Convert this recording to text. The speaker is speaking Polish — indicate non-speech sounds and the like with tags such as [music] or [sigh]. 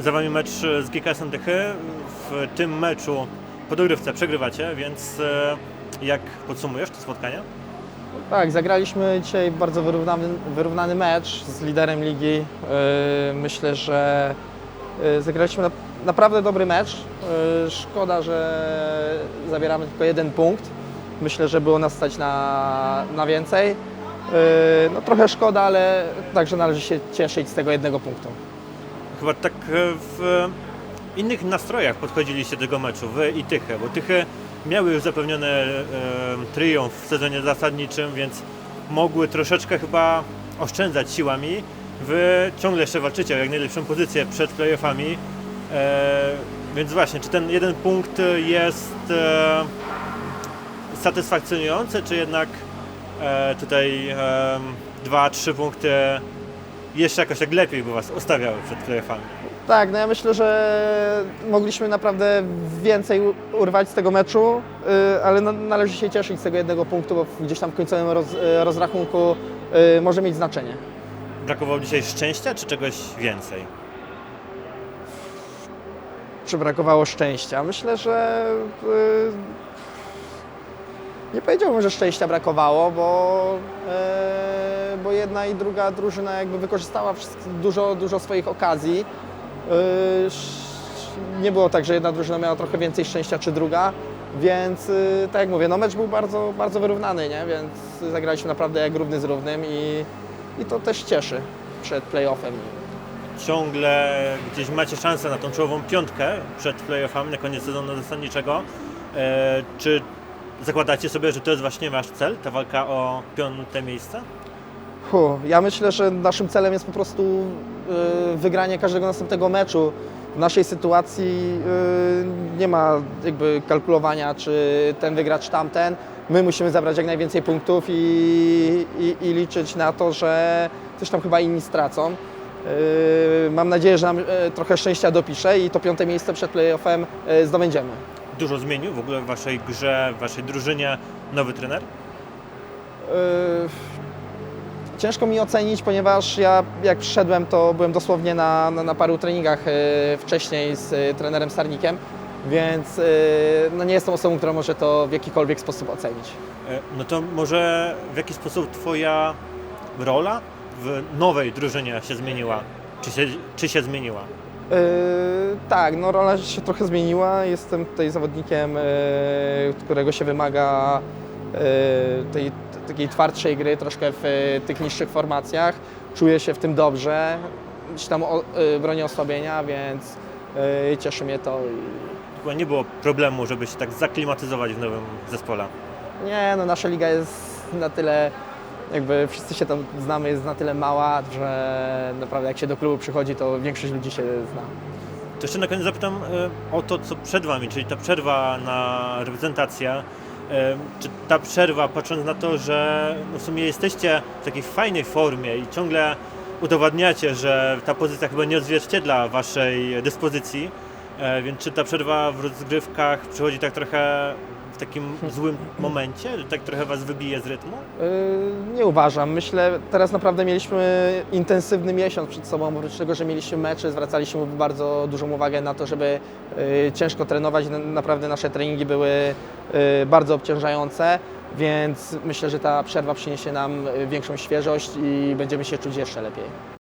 Za Wami mecz z GKS-em Tychy. W tym meczu po dogrywce przegrywacie, więc e, jak podsumujesz to spotkanie? Tak, zagraliśmy dzisiaj bardzo wyrównany, wyrównany mecz z liderem ligi. Yy, Myślę, że yy, zagraliśmy na, naprawdę dobry mecz. Szkoda, że zabieramy tylko jeden punkt. Myślę, że było nas stać na, na więcej. No trochę szkoda, ale także należy się cieszyć z tego jednego punktu. Chyba tak e, w innych nastrojach podchodziliście do tego meczu, Wy i Tychy, bo Tychy miały już zapewniony e, triumf w sezonie zasadniczym, więc mogły troszeczkę chyba oszczędzać siłami. Wy ciągle jeszcze walczycie o jak najlepszą pozycję przed playoffami, e, więc właśnie, czy ten jeden punkt jest e, satysfakcjonujący, czy jednak e, tutaj e, dwa, trzy punkty jeszcze jakoś tak lepiej by Was ustawiały przed playoffami? Tak, no ja myślę, że mogliśmy naprawdę więcej u- urwać z tego meczu, y, ale no, należy się cieszyć z tego jednego punktu, bo gdzieś tam w końcowym roz, y, rozrachunku y, może mieć znaczenie. Brakowało dzisiaj szczęścia, czy czegoś więcej? Czy brakowało szczęścia? Myślę, że y, nie powiedziałbym, że szczęścia brakowało, bo, y, bo jedna i druga drużyna jakby wykorzystała dużo, dużo swoich okazji. Sz- Nie było tak, że jedna drużyna miała trochę więcej szczęścia, czy druga, więc y, tak jak mówię, no mecz był bardzo, bardzo wyrównany, nie? więc zagraliśmy naprawdę jak równy z równym i, i to też cieszy przed playoffem. Ciągle gdzieś macie szansę na tą czołową piątkę przed playoffami, na koniec sezonu zasadniczego. E, czy zakładacie sobie, że to jest właśnie Wasz cel, ta walka o piąte miejsce? Fu, ja myślę, że naszym celem jest po prostu y, wygranie każdego następnego meczu. W naszej sytuacji y, nie ma jakby kalkulowania, czy ten wygra, czy tamten. My musimy zabrać jak najwięcej punktów i, i, i liczyć na to, że coś tam chyba inni stracą. Y, mam nadzieję, że nam y, trochę szczęścia dopisze i to piąte miejsce przed playoffem y, zdobędziemy. Dużo zmienił w ogóle w Waszej grze, w Waszej drużynie nowy trener? Yy, Ciężko mi ocenić, ponieważ ja jak przyszedłem, to byłem dosłownie na, na, na paru treningach yy, wcześniej z yy, trenerem Starnikiem, więc yy, no nie jestem osobą, która może to w jakikolwiek sposób ocenić. E, No to może w jaki sposób Twoja rola w nowej drużynie się zmieniła? Czy się, czy się zmieniła? Yy, tak, no rola się trochę zmieniła. Jestem tutaj zawodnikiem, yy, którego się wymaga yy, tej takiej twardszej gry, troszkę w yy, tych niższych formacjach. Czuję się w tym dobrze. Gdzieś tam o, yy, bronię osłabienia, więc yy, cieszy mnie to. I... Chyba nie było problemu, żeby się tak zaklimatyzować w nowym zespole. Nie, no nasza liga jest na tyle, jakby wszyscy się tam znamy, jest na tyle mała, że naprawdę jak się do klubu przychodzi, to większość ludzi się zna. To jeszcze na koniec zapytam e, o to, co przed Wami, czyli ta przerwa na reprezentację. E, Czy ta przerwa, patrząc na to, że no w sumie jesteście w takiej fajnej formie i ciągle udowadniacie, że ta pozycja chyba nie odzwierciedla Waszej dyspozycji, więc czy ta przerwa w rozgrywkach przychodzi tak trochę w takim [laughs] złym momencie, tak trochę Was wybije z rytmu? Yy, Nie uważam. Myślę, teraz naprawdę mieliśmy intensywny miesiąc przed sobą, oprócz tego, że mieliśmy mecze, zwracaliśmy bardzo dużą uwagę na to, żeby yy, ciężko trenować. Naprawdę nasze treningi były yy, bardzo obciążające, więc myślę, że ta przerwa przyniesie nam większą świeżość i będziemy się czuć jeszcze lepiej.